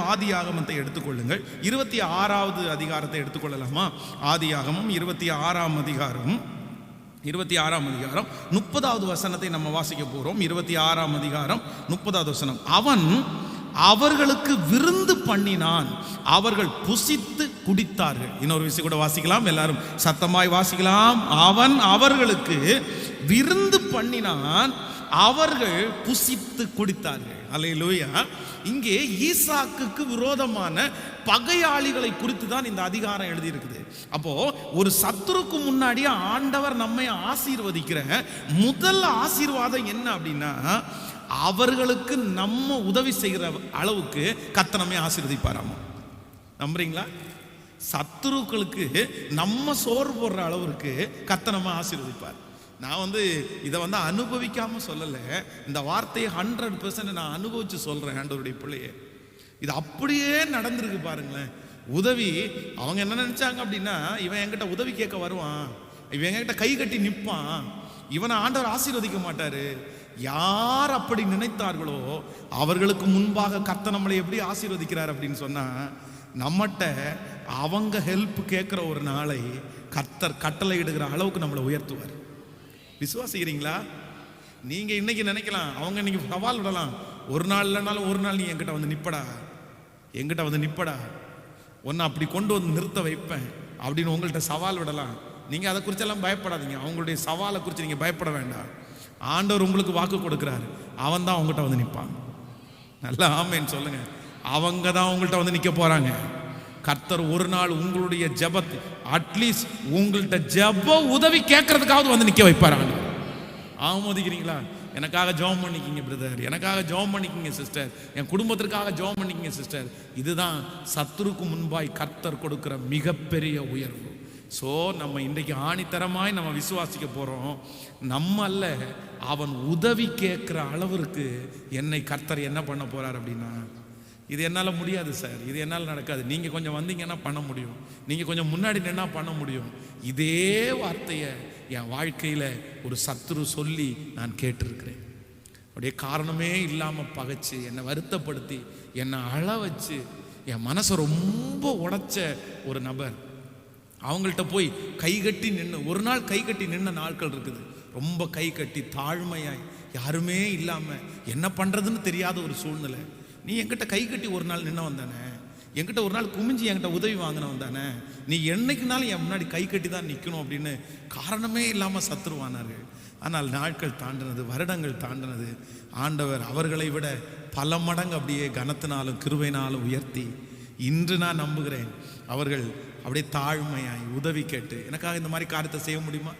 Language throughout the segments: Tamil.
அதிகாரம் ஆதி ஆகமத்தை எடுத்துக்கொள்ளுங்கள். இருபத்தி ஆறாவது அதிகாரத்தை எடுத்துக்கொள்ளலாமா? ஆதி ஆகமம் இருபத்தி ஆறாம் அதிகாரம். இருபத்தி ஆறாம் அதிகாரம் முப்பதாவது வசனத்தை நம்ம வாசிக்க போறோம். இருபத்தி ஆறாம் அதிகாரம் முப்பதாவது வசனம். அவன் அவர்களுக்கு விருந்து பண்ணினான். அவர்கள் புசித்து குடித்தார்கள். இன்னொரு விஷயம் கூட வாசிக்கலாம். எல்லாரும் சத்தமாய் வாசிக்கலாம். அவன் அவர்களுக்கு விருந்து பண்ணினான். அவர்கள் புசித்து குடித்தார்கள். அல்லேலூயா இங்கே ஈசாக்குக்கு விரோதமான பகையாளிகளை குறித்து தான் இந்த அதிகாரம் எழுதியிருக்குது. அப்போ ஒரு சத்துருக்கு முன்னாடி ஆண்டவர் நம்மை ஆசீர்வதிக்கிற முதல் ஆசீர்வாதம் என்ன அப்படின்னா அவர்களுக்கு நம்ம உதவி செய்கிற அளவுக்கு கத்தனமே நம்மை ஆசீர்வதிப்பாராமா? நம்புறீங்களா? சத்துருக்களுக்கு நம்ம சோறு போடுற அளவுக்கு கத்தனமாக ஆசீர்வதிப்பார். நான் வந்து இதை வந்து அனுபவிக்காம சொல்லலை. இந்த வார்த்தையை ஹண்ட்ரட் பெர்சன்ட் நான் அனுபவிச்சு சொல்கிறேன் ஆண்டவருடைய பிள்ளையே. இது அப்படியே நடந்திருக்கு பாருங்களேன். உதவி அவங்க என்ன நினச்சாங்க அப்படின்னா இவன் என்கிட்ட உதவி கேட்க வருவான். இவன் என்கிட்ட கை கட்டி நிற்பான் இவனை ஆண்டவர் ஆசீர்வதிக்க மாட்டார். யார் அப்படி நினைத்தார்களோ அவர்களுக்கு முன்பாக கத்த நம்மளை எப்படி ஆசீர்வதிக்கிறார் அப்படின்னு சொன்னால் நம்மகிட்ட அவங்க ஹெல்ப் கேட்குற ஒரு நாளை கர்த்தர் கட்டளை இடுகிற அளவுக்கு நம்மளை உயர்த்துவார். விசுவாசிக்கிறீங்களா? நீங்க இன்னைக்கு நினைக்கலாம் அவங்க இன்னைக்கு சவால் விடலாம். ஒரு நாள் இல்லைனாலும் ஒரு நாள் நீ என்கிட்ட வந்து நிப்படா. என்கிட்ட வந்து நிப்படா. உன்னை அப்படி கொண்டு வந்து நிறுத்த வைப்பேன் அப்படின்னு உங்கள்கிட்ட சவால் விடலாம். நீங்க அதை குறிச்செல்லாம் பயப்படாதீங்க. அவங்களுடைய சவாலை குறித்து நீங்க பயப்பட வேண்டாம். ஆண்டவர் உங்களுக்கு வாக்கு கொடுக்குறாரு. அவன் தான் உங்கள்கிட்ட வந்து நிற்பான் நல்லா ஆமேன்னு சொல்லுங்க. அவங்க தான் உங்கள்கிட்ட வந்து நிற்க போகிறாங்க கர்த்தர் ஒரு நாள் உங்களுடைய ஜபத்து அட்லீஸ்ட் உங்கள்கிட்ட ஜெப உதவி கேட்கறதுக்காவது வந்து நிற்க வைப்பாராங்க ஆமோதிக்கிறீங்களா? எனக்காக ஜெபம் பண்ணிக்கிங்க பிரதர் எனக்காக ஜெபம் பண்ணிக்கிங்க சிஸ்டர் என் குடும்பத்திற்காக ஜெபம் பண்ணிக்கிங்க சிஸ்டர் இதுதான் சத்துருக்கு முன்பாய் கர்த்தர் கொடுக்குற மிகப்பெரிய உயர்வு. ஸோ நம்ம இன்றைக்கு ஆணித்தரமாய் நம்ம விசுவாசிக்க போகிறோம் நம்ம அல்ல அவன் உதவி கேட்குற அளவிற்கு என்னை கர்த்தர் என்ன பண்ண போகிறார் அப்படின்னா இது என்னால் முடியாது சார் இது என்னால் நடக்காது. நீங்கள் கொஞ்சம் வந்தீங்கன்னா பண்ண முடியும். நீங்கள் கொஞ்சம் முன்னாடி நின்னா பண்ண முடியும். இதே வார்த்தையை என் வாழ்க்கையில் ஒரு சத்துரு சொல்லி நான் கேட்டிருக்கிறேன். அப்படியே காரணமே இல்லாமல் பகைச்சு என்னை வருத்தப்படுத்தி என்னை அழ வச்சு என் மனசை ரொம்ப உடைச்ச ஒரு நபர். அவங்கள்ட்ட போய் கை கட்டி நின்று ஒரு நாள் கை கட்டி நின்ன நாட்கள் இருக்குது. ரொம்ப கை கட்டி தாழ்மையாய் யாருமே இல்லாமல் என்ன பண்ணுறதுன்னு தெரியாத ஒரு சூழ்நிலை. நீ என்கிட்ட கை கட்டி ஒரு நாள் நின்ன வந்தானே? என்கிட்ட ஒரு நாள் குமிஞ்சு என்கிட்ட உதவி வாங்கினவன் தானே நீ என்னைக்குனாலும் என் முன்னாடி கை கட்டி தான் நிற்கணும் அப்படின்னு காரணமே இல்லாமல் சத்துருவானாரு ஆனால் நாட்கள் தாண்டினது வருடங்கள் தாண்டினது. ஆண்டவர் அவர்களை விட பல மடங்கு அப்படியே கனத்தினாலும் கிருவையினாலும் உயர்த்தி இன்று நான் நம்புகிறேன். அவர்கள் அப்படியே தாழ்மையாய் உதவி கேட்டு எனக்காக இந்த மாதிரி காரியத்தை செய்ய முடியுமா?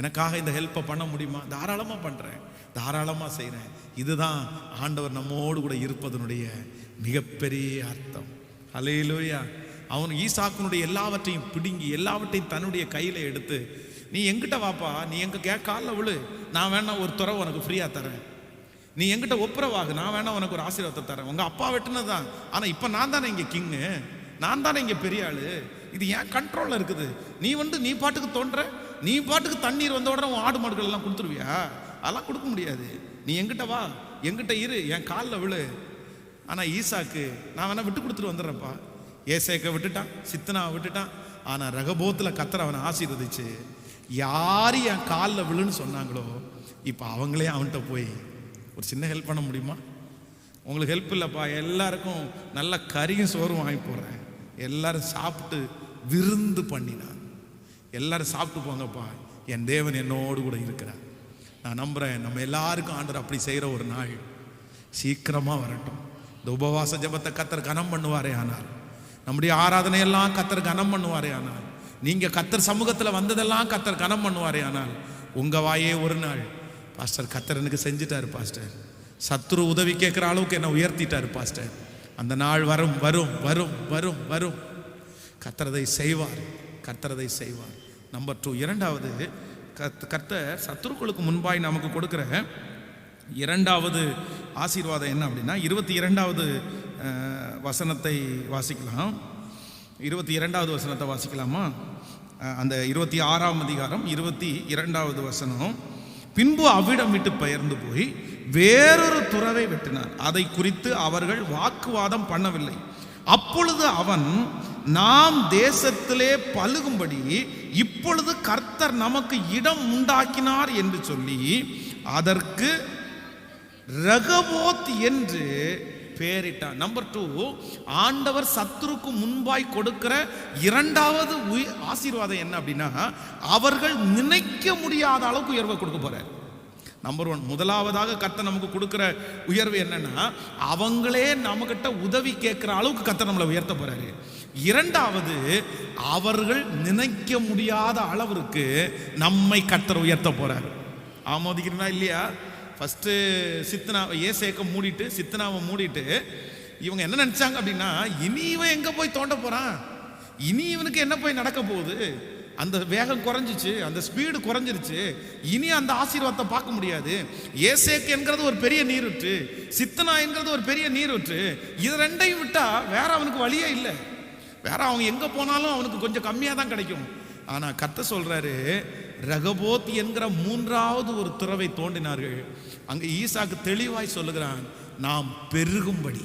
எனக்காக இந்த ஹெல்ப்பை பண்ண முடியுமா? தாராளமாக பண்ணுறேன் தாராளமாக செய்கிறேன் இதுதான் ஆண்டவர் நம்மோடு கூட இருப்பதனுடைய மிகப்பெரிய அர்த்தம். அலையிலோயா அவன் ஈசாக்குனுடைய எல்லாவற்றையும் பிடுங்கி எல்லாவற்றையும் தன்னுடைய கையில் எடுத்து நீ எங்கிட்ட வாப்பா? நீ எங்க கே காலில் விழு. நான் வேணா ஒரு துறவு உனக்கு ஃப்ரீயாக தரேன். நீ எங்கிட்ட ஒப்புரவாகு. நான் வேணா உனக்கு ஒரு ஆசீர்வாதத்தை தரேன். உங்கள் அப்பா வெட்டினது தான் ஆனால் இப்போ நான் தானே இங்கே கிங்கு நான் தானே இங்கே பெரிய ஆளு? இது ஏன் கண்ட்ரோலில் இருக்குது? நீ வந்து நீ பாட்டுக்கு தோன்ற. நீ பாட்டுக்கு தண்ணீர் வந்த உடனே உன் ஆடு மாடுகள் எல்லாம் கொடுத்துருவியா? அதெல்லாம் கொடுக்க முடியாது. நீ எங்கிட்ட வா. எங்கிட்ட இரு. என் காலில் விழு. ஆனால் ஈசாக்கு நான் வேணா விட்டு கொடுத்துட்டு வந்துடுறேன்ப்பா. ஏசேக்க விட்டுட்டான் சித்தனாவை விட்டுட்டான். ஆனால் ரகபோத்தில் கத்தர் அவனை ஆசீர்வதிச்சு. யார் என் காலில் விழுன்னு சொன்னாங்களோ இப்போ அவங்களே அவன்கிட்ட போய் ஒரு சின்ன ஹெல்ப் பண்ண முடியுமா? உங்களுக்கு ஹெல்ப் இல்லைப்பா. எல்லாருக்கும் நல்ல கறியும் சோறும் வாங்கி போடுறேன். எல்லாரும் சாப்பிட்டு விருந்து பண்ணினான் எல்லாரும் சாப்பிட்டு போங்கப்பா. என் தேவன் என்னோடு கூட இருக்கிறார். நான் நம்புகிறேன் நம்ம எல்லாருக்கும் ஆண்டர் அப்படி செய்கிற ஒரு நாள். சீக்கிரமாக வரட்டும். இந்த உபவாச ஜெபத்தை கத்தர் கனம் பண்ணுவாரே ஆனால். நம்முடைய ஆராதனையெல்லாம் கத்தர் கனம் பண்ணுவாரே ஆனால். நீங்கள் கத்தர் சமூகத்தில் வந்ததெல்லாம் கத்தர் கனம் பண்ணுவாரே ஆனால். உங்கள் வாயே ஒரு நாள். பாஸ்டர் கத்தர் எனக்கு செஞ்சுட்டாரு பாஸ்டர். சத்ரு உதவி கேட்குற அளவுக்கு என்ன உயர்த்திட்டாரு பாஸ்டர். அந்த நாள் வரும் வரும் வரும் வரும் வரும். கத்திரதை செய்வார். கத்திரதை செய்வார். நம்பர் டூ இரண்டாவது கத் கர்த்தர் சத்துருக்களுக்கு முன்பாய் நமக்கு கொடுக்குற இரண்டாவது ஆசீர்வாதம் என்ன அப்படின்னா இருபத்தி இரண்டாவது வசனத்தை வாசிக்கலாம். இருபத்தி இரண்டாவது வசனத்தை வாசிக்கலாமா? அந்த இருபத்தி ஆறாம் அதிகாரம் இருபத்தி இரண்டாவது வசனம். பின்பு அவ்விடம் விட்டு பெயர்ந்து போய் வேறொரு துறவை வெட்டினார். அதை குறித்து அவர்கள் வாக்குவாதம் பண்ணவில்லை. அப்பொழுது அவன் நாம் தேசத்திலே பழுகும்படி இப்பொழுது கர்த்தர் நமக்கு இடம் உண்டாக்கினார் என்று சொல்லி அதற்கு ரகவோத் என்று பேரிட்டான் நம்பர் டூ ஆண்டவர் சத்துருக்கு முன்பாய் கொடுக்கிற இரண்டாவது உயிர் ஆசீர்வாதம் என்ன அப்படின்னா அவர்கள் நினைக்க முடியாத அளவுக்கு உயர்வை கொடுக்க போறார். நம்பர் ஒன் முதலாவதாக கத்த நமக்கு கொடுக்குற உயர்வு என்னன்னா அவங்களே நம்மகிட்ட உதவி கேட்குற அளவுக்கு கத்தை நம்மளை உயர்த்த போறாரு. இரண்டாவது அவர்கள் நினைக்க முடியாத அளவிற்கு நம்மை கத்தர் உயர்த்த போறாரு. ஆமோதிக்கிறனா இல்லையா? ஃபஸ்ட்டு சித்தனாவை ஏசேக்க மூடிட்டு சித்தனாவை மூடிட்டு இவங்க என்ன நினைச்சாங்க அப்படின்னா இனி இவன் எங்கே போய் தோண்ட போகிறான் இனி இவனுக்கு என்ன போய் நடக்க போகுது? அந்த வேகம் குறைஞ்சிச்சு அந்த ஸ்பீடு குறைஞ்சிருச்சு. இனி அந்த ஆசீர்வாதத்தை பார்க்க முடியாது. ஏசேக்கு என்கிறது ஒரு பெரிய நீரூற்று சித்தனா என்கிறது ஒரு பெரிய நீரூற்று. இது ரெண்டையும் விட்டால் வேற அவனுக்கு வழியே இல்லை. வேற அவங்க எங்க போனாலும் அவனுக்கு கொஞ்சம் கம்மியாக தான் கிடைக்கும். ஆனா கத்த சொல்றாரு ரகபோத் என்கிற மூன்றாவது ஒரு துறவை தோண்டினார்கள். அங்கே ஈசாக்கு தெளிவாய் சொல்லுகிறான் நாம் பெருகும்படி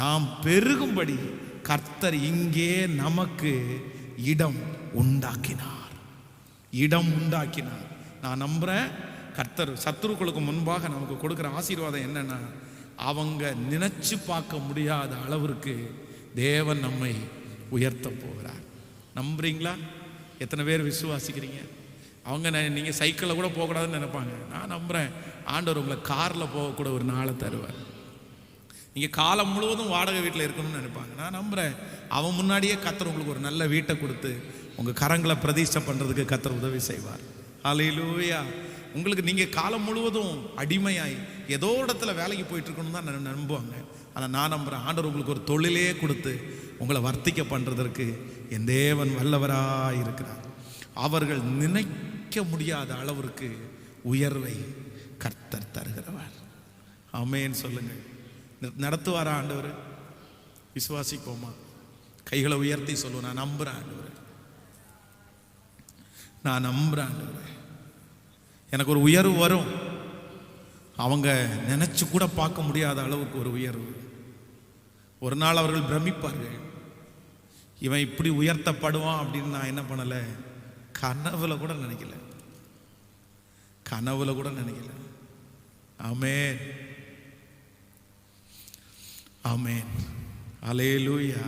நாம் பெருகும்படி கர்த்தர் இங்கே நமக்கு இடம் உண்டாக்கினார். இடம் உண்டாக்கினார். நான் நம்புறேன் கர்த்தர் சத்துருக்களுக்கு முன்பாக நமக்கு கொடுக்குற ஆசீர்வாதம் என்னன்னா அவங்க நினைச்சு பார்க்க முடியாத அளவிற்கு தேவன் நம்மை உயர்த்த போகிறார். நம்புறீங்களா? எத்தனை பேர் விசுவாசிக்கிறீங்க? அவங்க நெ- சைக்கிளில் கூட போகக்கூடாதுன்னு நினைப்பாங்க. நான் நம்புகிறேன் ஆண்டவர் உங்களை காரில் போகக்கூட ஒரு நாளை தருவார். நீங்கள் காலம் முழுவதும் வாடகை வீட்டில் இருக்கணும்னு நினைப்பாங்க. நான் நம்புகிறேன் அவன் முன்னாடியே கத்தர் உங்களுக்கு ஒரு நல்ல வீட்டை கொடுத்து உங்கள் கரங்களை பிரதிஷ்டை பண்ணுறதுக்கு கத்தர் உதவி செய்வார். அலையிலூயா உங்களுக்கு நீங்கள் காலம் முழுவதும் அடிமையாய் ஏதோ இடத்துல வேலைக்கு போயிட்டு தான் நம்புவாங்க. ஆனால் நான் நம்புகிறேன் ஆண்டவர் உங்களுக்கு ஒரு தொழிலே கொடுத்து உங்களை வர்த்திக்க பண்ணுறதற்கு என் தேவன் வல்லவராக இருக்கிறார். அவர்கள் நினைக்க முடியாத அளவிற்கு உயர்வை கர்த்தர் தருகிறவர். அமேன்னு சொல்லுங்கள் ந- நடத்துவாரா ஆண்டவர்? விசுவாசிப்போமா? கைகளை உயர்த்தி சொல்லுவோம். நான் நம்புகிறேன் ஆண்டவர். நான் நம்புகிறேன் ஆண்டவர். எனக்கு ஒரு உயர்வு வரும். அவங்க நினச்சி கூட பார்க்க முடியாத அளவுக்கு ஒரு உயர்வு. ஒரு நாள் அவர்கள் பிரமிப்பார்கள். இவன் இப்படி உயர்த்தப்படுவான் அப்படின்னு நான் என்ன பண்ணலை? கனவுல கூட நினைக்கல. கனவுல கூட நினைக்கல. ஆமே ஆமேன். அலே லூயா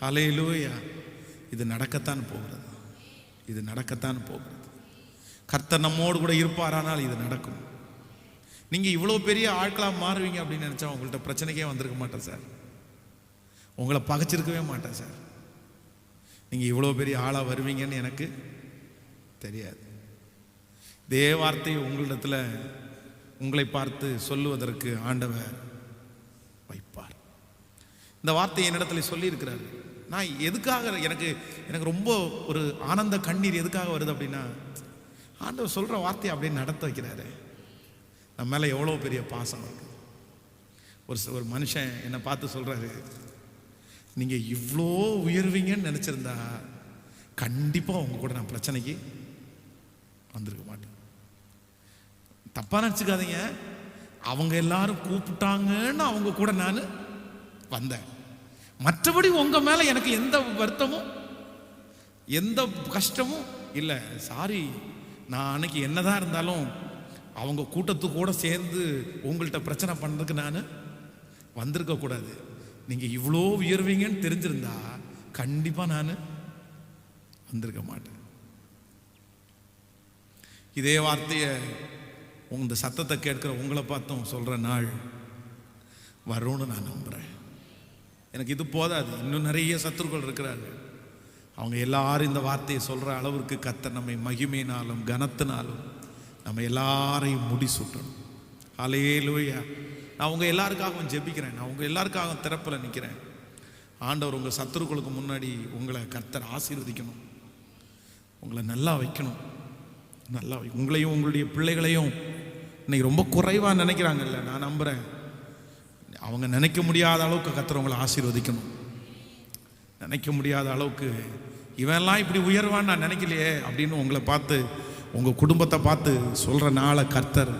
அலே லூயா இது நடக்கத்தான் போகிறது. இது நடக்கத்தான் போகிறது. கர்த்தர் நம்மோடு கூட இருப்பாரானால் இது நடக்கும். நீங்கள் இவ்வளோ பெரிய ஆட்களாக மாறுவீங்க அப்படின்னு நினச்சா உங்கள்கிட்ட பிரச்சனைக்கே வந்திருக்க மாட்டேன் சார். உங்களை பகைச்சிருக்கவே மாட்டேன் சார். நீங்கள் இவ்வளோ பெரிய ஆளாக வருவீங்கன்னு எனக்கு தெரியாது. இதே வார்த்தையை உங்களிடத்தில் உங்களை பார்த்து சொல்லுவதற்கு ஆண்டவர் வைப்பார். இந்த வார்த்தையை என்னிடத்துல சொல்லியிருக்கிறாரு. நான் எதுக்காக எனக்கு எனக்கு ரொம்ப ஒரு ஆனந்த கண்ணீர் எதுக்காக வருது அப்படின்னா ஆண்டவர் சொல்கிற வார்த்தையை அப்படியே நடத்த வைக்கிறாரு. நம்ம மேலே எவ்வளோ பெரிய பாசம் இருக்கு. ஒரு ஒரு மனுஷன் என்னை பார்த்து சொல்கிறாரு நீங்கள் இவ்வளோ உயர்வீங்கன்னு நினச்சிருந்தா கண்டிப்பாக உங்கள் கூட நான் பிரச்சனைக்கு வந்திருக்க மாட்டேன். தப்பாக நினச்சிக்காதீங்க. அவங்க எல்லாரும் கூப்பிட்டாங்கன்னு அவங்க கூட நான் வந்தேன். மற்றபடி உங்கள் மேலே எனக்கு எந்த வருத்தமும் எந்த கஷ்டமும் இல்லை. சாரி நான் அன்னைக்கு என்னதான் இருந்தாலும் அவங்க கூட்டத்து கூட சேர்ந்து உங்கள்கிட்ட பிரச்சனை பண்ணதுக்கு நான் வந்திருக்கக்கூடாது நீங்கள் இவ்வளோ உயர்வீங்கன்னு தெரிஞ்சிருந்தா கண்டிப்பாக நான் வந்திருக்க மாட்டேன். இதே வார்த்தையை உங்க சத்தத்தை கேட்குற உங்களை பார்த்தும் சொல்கிற நாள் வரும்னு நான் நம்புகிறேன் எனக்கு இது போதாது. இன்னும் நிறைய சத்துருக்கள் இருக்கிறாங்க. அவங்க எல்லாரும் இந்த வார்த்தையை சொல்கிற அளவிற்கு கத்த நம்மை மகிமையினாலும் கனத்தினாலும் நம்ம எல்லாரையும் அலையே அலையேலூயா நான் உங்கள் எல்லாருக்காகவும் ஜெபிக்கிறேன். நான் உங்கள் எல்லாருக்காகவும் திறப்பில் நிற்கிறேன் ஆண்டவர் உங்கள் சத்துருக்களுக்கு முன்னாடி உங்களை கர்த்தர் ஆசீர்வதிக்கணும். உங்களை நல்லா வைக்கணும். நல்லா வை உங்களையும் உங்களுடைய பிள்ளைகளையும் இன்னைக்கு ரொம்ப குறைவாக நினைக்கிறாங்கல்ல நான் நம்புகிறேன் அவங்க நினைக்க முடியாத அளவுக்கு கர்த்தர் உங்களை ஆசீர்வதிக்கணும். நினைக்க முடியாத அளவுக்கு இவன்லாம் இப்படி உயர்வான்னு நான் நினைக்கலையே அப்படின்னு உங்களை பார்த்து உங்கள் குடும்பத்தை பார்த்து சொல்கிற நாளை கர்த்தர்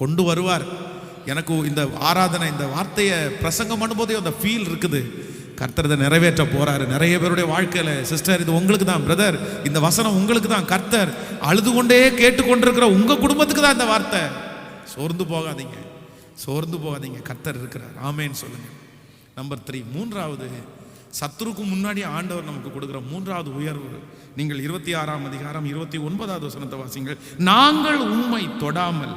கொண்டு வருவார். எனக்கு இந்த ஆராதனை இந்த வார்த்தையை பிரசங்கம் பண்ணும்போதே அந்த ஃபீல் இருக்குது. கர்த்தர் இதை நிறைவேற்ற போறாரு. நிறைய பேருடைய வாழ்க்கையில சிஸ்டர் இது உங்களுக்கு தான் பிரதர் இந்த வசனம் உங்களுக்கு தான். கர்த்தர் அழுது கொண்டே கேட்டுக்கொண்டிருக்கிற உங்க குடும்பத்துக்கு தான் இந்த வார்த்தை. சோர்ந்து போகாதீங்க. சோர்ந்து போகாதீங்க. கர்த்தர் இருக்கிறார். ஆமேன்னு சொல்லுங்க. நம்பர் த்ரீ மூன்றாவது சத்துருக்கு முன்னாடி ஆண்டவர் நமக்கு கொடுக்குற மூன்றாவது உயர்வு. நீங்கள் இருபத்தி ஆறாம் அதிகாரம் இருபத்தி ஒன்பதாவது வசனத்தை வாசிங்கள். நாங்கள் உண்மை தொடாமல்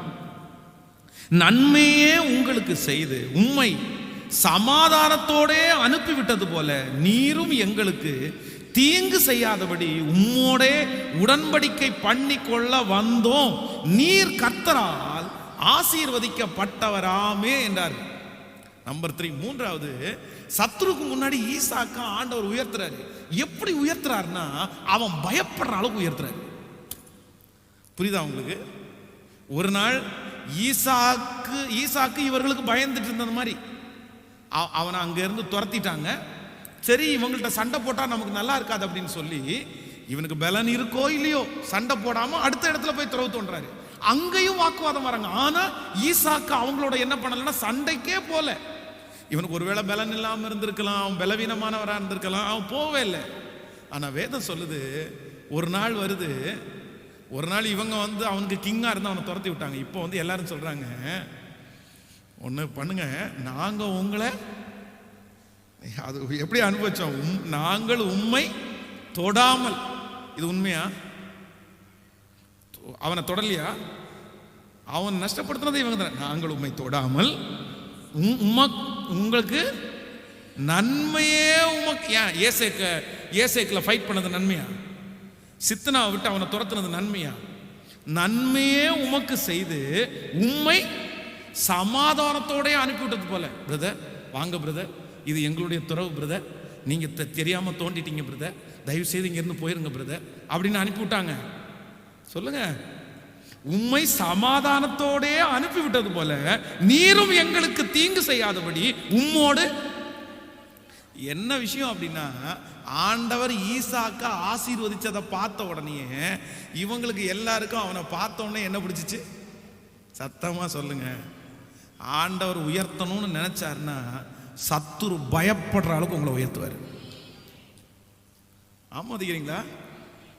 நன்மையே உங்களுக்கு செய்து உண்மை சமாதானத்தோடே அனுப்பிவிட்டது போல நீரும் எங்களுக்கு தீங்கு செய்யாதபடி உம்மோடே உடன்படிக்கை பண்ணி கொள்ள வந்தோம். நீர் கத்தரால் ஆசீர்வதிக்கப்பட்டவராமே என்றார். நம்பர் த்ரீ மூன்றாவது சத்ருக்கு முன்னாடி ஈசாக்கா ஆண்டவர் உயர்த்துறாரு. எப்படி உயர்த்துறாருன்னா அவன் பயப்படுற அளவுக்கு உயர்த்துறாரு. புரியுதா உங்களுக்கு? ஒரு நாள் ஈசாக்கு ஈசாக்கு இவர்களுக்கு பயந்துட்டு இருந்தது மாதிரி. அவ- அவனை அங்கேருந்து துரத்திட்டாங்க. சரி இவங்கள்ட்ட சண்டை போட்டால் நமக்கு நல்லா இருக்காது அப்படின்னு சொல்லி இவனுக்கு பலன் இருக்கோ இல்லையோ சண்டை போடாமல் அடுத்த இடத்துல போய் துறவு தோன்றாரு. அங்கேயும் வாக்குவாதம் வராங்க. ஆனால் ஈசாக்கு அவங்களோட என்ன பண்ணலைன்னா சண்டைக்கே போல. இவனுக்கு ஒருவேளை பலன் இல்லாமல் இருந்திருக்கலாம் அவன் பலவீனமானவராக இருந்திருக்கலாம் அவன் போவே இல்லை. ஆனால் வேதம் சொல்லுது ஒரு நாள் வருது ஒரு நாள் இவங்க வந்து அவனுக்கு கிங்காக இருந்து அவனை துரத்தி விட்டாங்க. இப்போ வந்து எல்லாரும் சொல்கிறாங்க ஒன்று பண்ணுங்க நாங்கள் உங்களை அது எப்படி அனுபவிச்சோம்? உம் நாங்கள் உண்மை தொடாமல். இது உண்மையா? அவனை தொடலையா? அவன் நஷ்டப்படுத்துனது இவங்க தான். நாங்கள் உண்மை தொடாமல் உம்- உமக் உங்களுக்கு நன்மையே உமக்கு ஏன் ஏசேக்க ஏசேக்கில் ஃபைட் பண்ணது நன்மையா? சித்தனாவை விட்டு அவனை துரத்துனது நன்மையா? நன்மையே உமக்கு செய்து உண்மை சமாதானத்தோடே அனுப்பிவிட்டது போல. பிரதர் வாங்க பிரதர் இது எங்களுடைய துறவு பிரதர் நீங்கள் தெ- தோண்டிட்டீங்க பிரதர் தயவு செய்து இங்கேருந்து போயிருங்க பிரதர் அப்படின்னு அனுப்பிவிட்டாங்க. சொல்லுங்க. உண்மை சமாதானத்தோடே அனுப்பிவிட்டது போல நீரும் எங்களுக்கு தீங்கு செய்யாதபடி உம்மோடு என்ன விஷயம் அப்படின்னா ஆண்டவர் ஈசாக்கா ஆசீர்வதிச்சதை பார்த்த உடனே இவங்களுக்கு எல்லாருக்கும் அவனை பார்த்த உடனே என்ன பிடிச்சிச்சு? சத்தமாக சொல்லுங்க. ஆண்டவர் உயர்த்தணும்னு நினச்சாருன்னா சத்துரு பயப்படுற அளவுக்கு உங்களை உயர்த்துவார். ஆமோதிக்கிறீங்களா?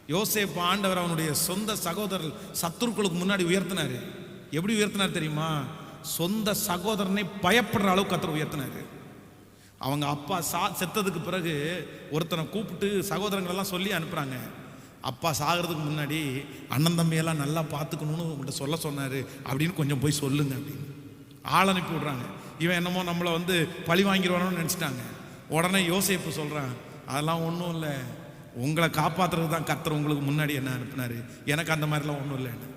யோசேப் ஆண்டவர் அவனுடைய சொந்த சகோதரர் சத்துருக்களுக்கு முன்னாடி உயர்த்தினார். எப்படி உயர்த்தினார் தெரியுமா? சொந்த சகோதரனை பயப்படுற அளவுக்கு கத்தர் உயர்த்தினார். அவங்க அப்பா சா செத்ததுக்கு பிறகு ஒருத்தனை கூப்பிட்டு சகோதரங்களெல்லாம் சொல்லி அனுப்புறாங்க. அப்பா சாகிறதுக்கு முன்னாடி அண்ணன் தம்பியெல்லாம் நல்லா பார்த்துக்கணும்னு உங்கள்கிட்ட சொல்ல சொன்னார். அப்படின்னு கொஞ்சம் போய் சொல்லுங்க அப்படின்னு. ஆள் அனுப்பி விடுறாங்க. இவன் என்னமோ நம்மளை வந்து பழி வாங்கிடுவானோன்னு நினச்சிட்டாங்க. உடனே யோசேப்பு சொல்கிறான் அதெல்லாம் ஒன்றும் இல்லை. உங்களை காப்பாற்றுறது தான் கர்த்தர் உங்களுக்கு முன்னாடி என்ன அனுப்புனார். எனக்கு அந்த மாதிரிலாம் ஒன்றும் இல்லைன்னு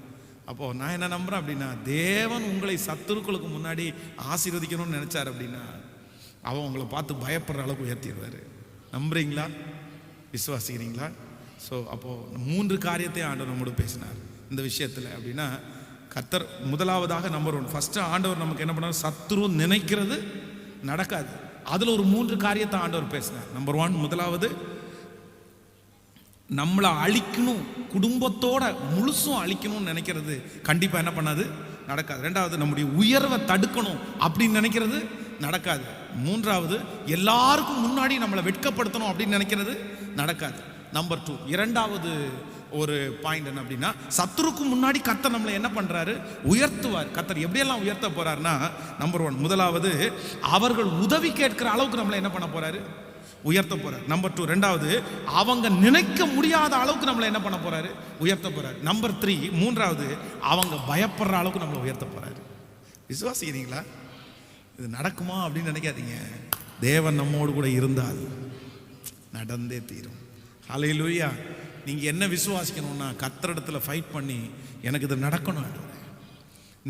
அப்போது நான் என்ன நம்புறேன் அப்படின்னா தேவன் உங்களை சத்துருக்களுக்கு முன்னாடி ஆசீர்வதிக்கணும்னு நினச்சார் அப்படின்னா அவன் உங்களை பார்த்து பயப்படுற அளவுக்கு உயர்த்திடுவார். நம்புறீங்களா? விசுவாசிக்கிறீங்களா? ஸோ அப்போது மூன்று காரியத்தை ஆண்டவர் நம்மோடு பேசினார். இந்த விஷயத்தில் அப்படின்னா கத்தர் முதலாவதாக நம்பர் ஒன் ஃபஸ்ட்டு ஆண்டவர் நமக்கு என்ன பண்ணார்? சத்துரு நினைக்கிறது நடக்காது. அதில் ஒரு மூன்று காரியத்தை ஆண்டவர் பேசினார். நம்பர் ஒன் முதலாவது நம்மளை அழிக்கணும் குடும்பத்தோட முழுசும் அழிக்கணும்னு நினைக்கிறது கண்டிப்பாக என்ன பண்ணாது? நடக்காது. ரெண்டாவது நம்முடைய உயர்வை தடுக்கணும் அப்படின்னு நினைக்கிறது நடக்காது. மூன்றாவது எல்லாருக்கும் முன்னாடி நம்மளை வெட்கப்படுத்தணும் அப்படின்னு நினைக்கிறது நடக்காது. நம்பர் டூ இரண்டாவது ஒரு பாயிண்ட் என்ன அப்படின்னா சத்துருக்கு முன்னாடி கத்தர் நம்மளை என்ன பண்ணுறாரு உயர்த்துவார். கத்தர் எப்படியெல்லாம் உயர்த்த போகிறாருன்னா நம்பர் ஒன் முதலாவது அவர்கள் உதவி கேட்கிற அளவுக்கு நம்மளை என்ன பண்ண போகிறாரு உயர்த்த போகிறார் நம்பர் டூ ரெண்டாவது அவங்க நினைக்க முடியாத அளவுக்கு நம்மளை என்ன பண்ண போகிறாரு உயர்த்த போகிறார் நம்பர் த்ரீ மூன்றாவது அவங்க பயப்படுற அளவுக்கு நம்மளை உயர்த்த போகிறாரு விசுவாசிக்கிறீங்களா? இது நடக்குமா அப்படின்னு நினைக்காதீங்க. தேவன் நம்மோடு கூட இருந்தால் நடந்தே தீரும். அலையிலூயா நீங்கள் என்ன விசுவாசிக்கணும்னா கத்தரிடத்துல ஃபைட் பண்ணி எனக்கு இது நடக்கணும்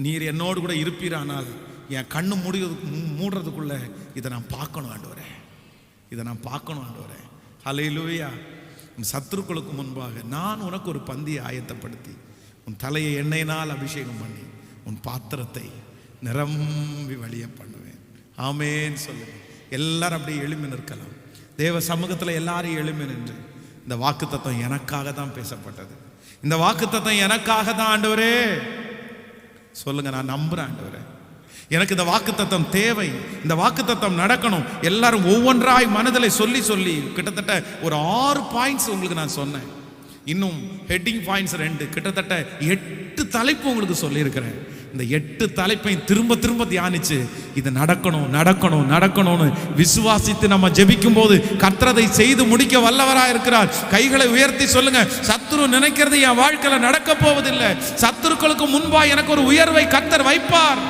நீர் என்னோடு கூட இருப்பீரானால் என் கண்ணு மூடுறதுக்கு மூடுறதுக்குள்ள இதை நான் பார்க்கணும் ஆண்டவரே இதை நான் பார்க்கணும் ஆண்டவரே அலையிலூயா உன் சத்துருக்களுக்கு முன்பாக நான் உனக்கு ஒரு பந்தியை ஆயத்தப்படுத்தி உன் தலையை எண்ணெயினால் அபிஷேகம் பண்ணி உன் பாத்திரத்தை நிரம்பி வழிய பண்ணுவேன். ஆமேன்னு சொல்லுங்க. எல்லாரும் அப்படியே எழுமி நிற்கலாம். தேவ சமூகத்தில் எல்லாரும் எழுமி நின்று இந்த வாக்கு தத்துவம் எனக்காக தான் பேசப்பட்டது. இந்த வாக்கு தத்துவம் எனக்காக தான் ஆண்டவரே. சொல்லுங்க நான் நம்புறேன் ஆண்டவரே. எனக்கு இந்த வாக்குத்தத்தம் தேவை. இந்த வாக்குத்தத்தம் நடக்கணும். எல்லாரும் ஒவ்வொன்றாய் மனதில் சொல்லி சொல்லி கிட்டத்தட்ட ஒரு ஆறு பாயிண்ட்ஸ் உங்களுக்கு நான் சொன்னேன். இன்னும் ஹெட்டிங் பாயிண்ட்ஸ் ரெண்டு. கிட்டத்தட்ட எட்டு தலைப்பு உங்களுக்கு சொல்லியிருக்கிறேன். இந்த எட்டு தலைப்பையும் திரும்ப திரும்ப தியானிச்சு இது நடக்கணும் நடக்கணும் நடக்கணும்னு விசுவாசித்து நம்ம ஜெபிக்கும் போது கர்த்தரதை செய்து முடிக்க வல்லவராக இருக்கிறார். கைகளை உயர்த்தி சொல்லுங்க சத்துரு நினைக்கிறது என் வாழ்க்கையில நடக்க போவதில்லை. சத்துருக்களுக்கு முன்பா எனக்கு ஒரு உயர்வை கர்த்தர் வைப்பார்.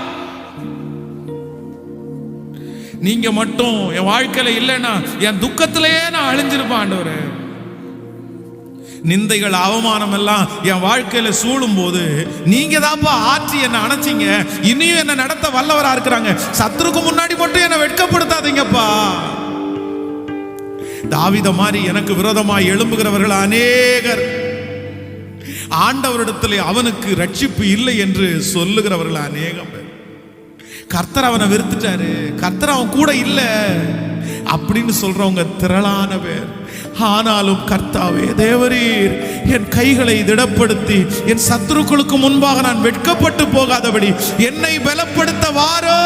நீங்க மட்டும் என் வாழ்க்கையில இல்லைன்னா என் துக்கத்திலேயே நான் அழிஞ்சிருப்பான் ஆண்டவர். நிந்தைகள் அவமானம் எல்லாம் என் வாழ்க்கையில சூழும் போது நீங்க தான்ப்பா ஆற்றி என்ன அணைச்சிங்க. இனியும் என்ன நடத்த வல்லவரா இருக்கிறாங்க. சத்துருக்கு முன்னாடி மட்டும் என்ன வெட்கப்படுத்தாதீங்கப்பா. தாவித மாதிரி எனக்கு விரோதமாய் எழும்புகிறவர்கள் அநேகர். ஆண்டவரிடத்தில் அவனுக்கு ரட்சிப்பு இல்லை என்று சொல்லுகிறவர்கள் அநேகம் பேர். கர்த்தர் அவனை வெறுத்துட்டாரு. கர்த்தர் அவன் கூட இல்லை அப்படின்னு சொல்றவங்க திரளான பேர். ஆனாலும் கர்த்தாவே தேவரீர் என் கைகளை திடப்படுத்தி என் சத்துருக்களுக்கு முன்பாக நான் வெட்கப்பட்டு போகாதபடி என்னை பலப்படுத்த வாரோ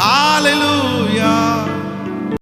ஹாலலூயா